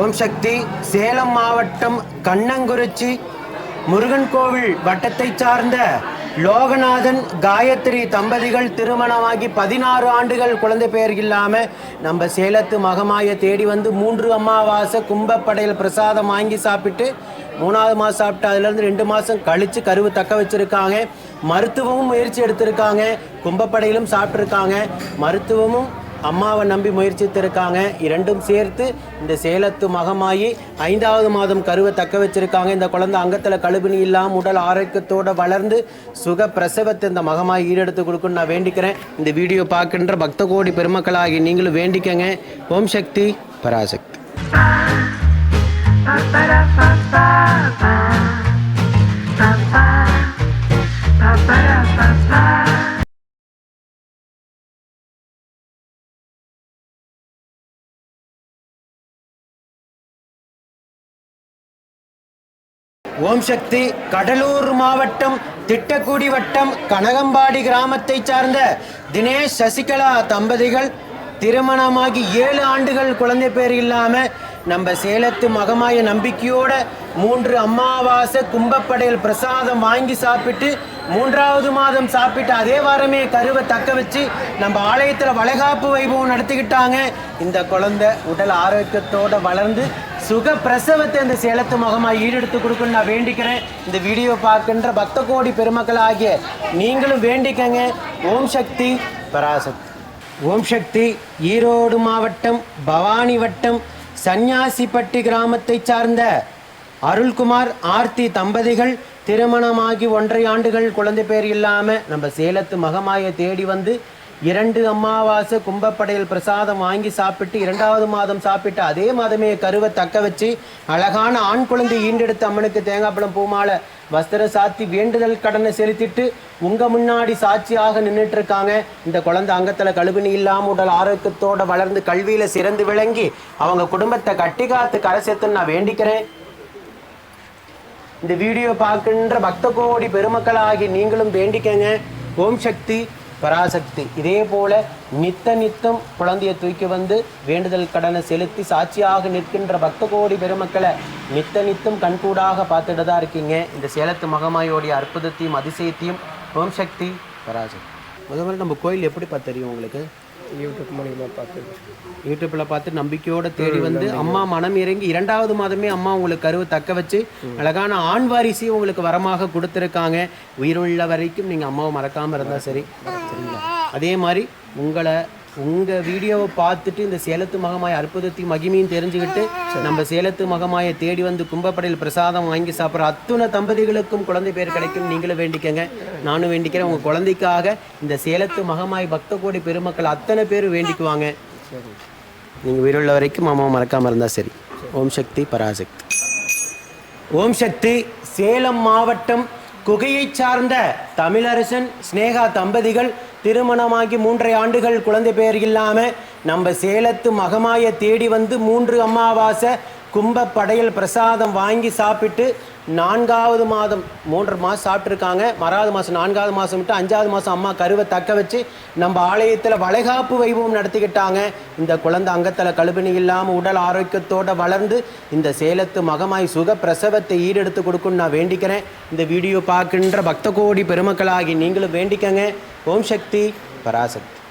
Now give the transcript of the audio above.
ஓம் சக்தி சேலம் மாவட்டம் கண்ணங்குறிச்சி முருகன் கோவில் வட்டத்தை சார்ந்த லோகநாதன் காயத்ரி தம்பதிகள் திருமணமாகி பதினாறு ஆண்டுகள் குழந்தை பெயர் இல்லாமல் நம்ம சேலத்து மகமாய தேடி வந்து மூன்று அமாவாசை கும்பப்படையில் பிரசாதம் வாங்கி சாப்பிட்டு மூணாவது மாதம் சாப்பிட்டு அதுலேருந்து ரெண்டு மாதம் கழித்து கருவு தக்க வச்சுருக்காங்க. மருத்துவமும் முயற்சி எடுத்திருக்காங்க. கும்பப்படையிலும் சாப்பிட்ருக்காங்க மருத்துவமும் அம்மாவை நம்பி முயற்சித்திருக்காங்க. இரண்டும் சேர்த்து இந்த சேலத்து மகமாயி ஐந்தாவது மாதம் கருவை தக்க வச்சிருக்காங்க. இந்த குழந்தை அங்கத்தில் கழுபினி இல்லாமல் உடல் ஆரோக்கியத்தோடு வளர்ந்து சுக பிரசவத்தை இந்த மகமாய் ஈடெடுத்து கொடுக்குன்னு நான் வேண்டிக்கிறேன். இந்த வீடியோ பார்க்கின்ற பக்த கோடி பெருமக்களாகி நீங்களும் வேண்டிக்கங்க. ஓம் சக்தி பராசக்தி. ஓம் சக்தி கடலூர் மாவட்டம் திட்டக்குடி வட்டம் கனகம்பாடி கிராமத்தை சார்ந்த தினேஷ் சசிகலா தம்பதிகள் திருமணமாகி ஏழு ஆண்டுகள் குழந்தை பேர் இல்லாமல் நம்ம சேலத்து மகமாய நம்பிக்கையோட மூன்று அமாவாசை கும்பப்படையில் பிரசாதம் வாங்கி சாப்பிட்டு மூன்றாவது மாதம் சாப்பிட்டு அதே வாரமே கருவை தக்க வச்சு நம்ம ஆலயத்தில் வளைகாப்பு வைபவம் நடத்திக்கிட்டாங்க. இந்த குழந்தை உடல் ஆரோக்கியத்தோடு வளர்ந்து சுக பிரசவத்தை இந்த சேலத்து முகமாக ஈடெடுத்து கொடுக்கணும்னு நான் வேண்டிக்கிறேன். இந்த வீடியோ பார்க்கின்ற பக்த கோடி பெருமக்கள் ஆகிய நீங்களும் வேண்டிக்கங்க. ஓம் சக்தி பராசக்தி. ஓம் சக்தி ஈரோடு மாவட்டம் பவானி வட்டம் சன்னியாசிப்பட்டி கிராமத்தை சார்ந்த அருள்குமார் ஆர்த்தி தம்பதிகள் திருமணமாகி ஒன்றரை ஆண்டுகள் குழந்தை பேர் இல்லாமல் நம்ம சேலத்து மகமாயை தேடி வந்து இரண்டு அமாவாசை கும்பப்படையில் பிரசாதம் வாங்கி சாப்பிட்டு இரண்டாவது மாதம் சாப்பிட்டு அதே மாதமே கருவை தக்க வச்சு அழகான ஆண் குழந்தை ஈண்டெடுத்து அம்மனுக்கு தேங்காய் பழம் பூமாலை வஸ்திர சாத்தி வேண்டுதல் கடனை செலுத்திட்டு உங்கள் முன்னாடி சாட்சியாக நின்றுட்டு இருக்காங்க இந்த குழந்தை அங்கத்தில் கழுவினி இல்லாமல் உடல் ஆரோக்கியத்தோடு வளர்ந்து கல்வியில் சிறந்து விளங்கி அவங்க குடும்பத்தை கட்டி காத்து கரை சேர்த்துன்னு நான் வேண்டிக்கிறேன். இந்த வீடியோ பார்க்கின்ற பக்த கோடி பெருமக்களாகி நீங்களும் வேண்டிக்கங்க. ஓம் சக்தி. பராசக்தி. இதே போல நித்த நித்தம் குழந்தையை தூக்கி வந்து வேண்டுதல் கடனை செலுத்தி சாட்சியாக நிற்கின்ற பக்த கோடி பெருமக்களை நித்த நித்தம் கண்கூடாக பார்த்துட்டு தான் இருக்கீங்க. இந்த சேலத்து மகமாயோடைய அற்புதத்தையும் அதிசயத்தையும் ஓம் சக்தி பராசக்தி. முதல்ல நம்ம கோயில் எப்படி பார்த்து தெரியும் உங்களுக்கு? யூடியூப் மூலியமாக பார்த்து யூடியூப்ல பார்த்து நம்பிக்கையோட தேடி வந்து அம்மா மனம் இறங்கி இரண்டாவது மாதமே அம்மா உங்களுக்கு கருவை தக்க வச்சு அழகான ஆண் வாரிசையும் உங்களுக்கு வரமாக கொடுத்துருக்காங்க. உயிருள்ள வரைக்கும் நீங்க அம்மாவை மறக்காம இருந்தா சரி. சரிங்களா? அதே மாதிரி உங்களை உங்கள் வீடியோவை பார்த்துட்டு இந்த சேலத்து மகமாய அற்புதத்தையும் மகிமையும் தெரிஞ்சுக்கிட்டு நம்ம சேலத்து மகமாயை தேடி வந்து கும்பப்படையில் பிரசாதம் வாங்கி சாப்பிட்ற அத்துணை தம்பதிகளுக்கும் குழந்தை பேர் கிடைக்கும். நீங்களும் வேண்டிக்கங்க. நானும் வேண்டிக்கிறேன். உங்கள் குழந்தைக்காக இந்த சேலத்து மகமாய் பக்த கோடி பெருமக்கள் அத்தனை பேர் வேண்டிக்குவாங்க. நீங்கள் உயிருள்ள வரைக்கும் மாமா மறக்காமல் இருந்தால் சரி. ஓம் சக்தி பராசக்தி. ஓம் சக்தி சேலம் மாவட்டம் குகையை சார்ந்த தமிழரசன் ஸ்னேகா தம்பதிகள் திருமணமாகி மூன்றரை ஆண்டுகள் குழந்தை பெயர் இல்லாமல் நம்ம சேலத்து மகமாய தேடி வந்து மூன்று அமாவாசை கும்ப படையல் பிரசாதம் வாங்கி சாப்பிட்டு நான்காவது மாதம் மூன்று மாதம் சாப்பிட்ருக்காங்க மறாவது மாதம் நான்காவது மாதம் விட்டு அஞ்சாவது மாதம் அம்மா கருவை தக்க வச்சு நம்ம ஆலயத்தில் வளைகாப்பு வைபவம் நடத்திக்கிட்டாங்க. இந்த குழந்தை அங்கத்தில் கழுபினி இல்லாமல் உடல் ஆரோக்கியத்தோடு வளர்ந்து இந்த சேலத்து மகமாய் சுக பிரசவத்தை ஈடெடுத்து கொடுக்குன்னு நான் வேண்டிக்கிறேன். இந்த வீடியோ பார்க்கின்ற பக்த கோடி பெருமக்களாகி நீங்களும் வேண்டிக்கங்க. ஓம் சக்தி பராசக்தி.